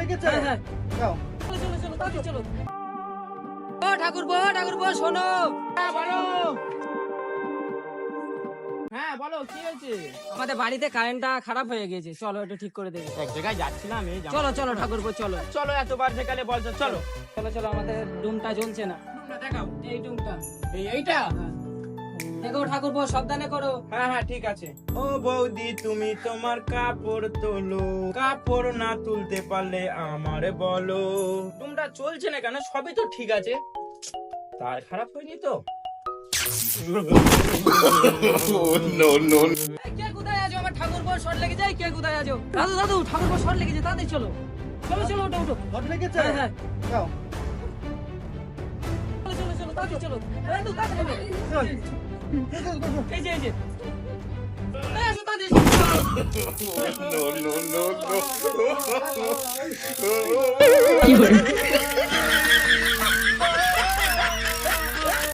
লেগেছে হ্যাঁ হ্যাঁ। যাও। চলো চলো চলো তাড়াতাড়ি চলো। ও ঠাকুর বো ঠাকুর বো শোনো। হ্যাঁ বলো। হ্যাঁ বলো কি হয়েছে? আমাদের বাড়িতে কারেন্টটা খারাপ হয়ে গেছে। চলো একটু ঠিক করে দেবে এক জায়গায় যাচ্ছিলাম এই চলো চলো ঠাকুর বো চলো। চলো এতবার সেকালে বলছো চলো। চলো চলো আমাদের রুমটা জ্বলছে না। দেখাও। এই রুমটা এই এইটা? দেখো ঠাকুর বো সাবধানে করো। হ্যাঁ হ্যাঁ ঠিক আছে। ও বৌদি তুমি তোমার কাপড় তোলো। কাপড় না তুলতে পারলে আমারে বলো। তোমরা চলছে না কেন? সবই তো ঠিক আছে। তার খারাপ হয়নি তো? কে কোথায় আছো? আমার ঠাকুর বো শর্ট লেগে যায় কে কোথায় আছো? দাদু দাদু ঠাকুর বো শর্ট লেগেছে তাড়াতাড়ি চলো। চলো চলো ওঠো ওঠো। লেগেছে? হ্যাঁ হ্যাঁ। যাও। চলো চলো চলো তাড়াতাড়ি চলো। দাদু তাড়াতাড়ি এই যে এই যে no, no, no, no.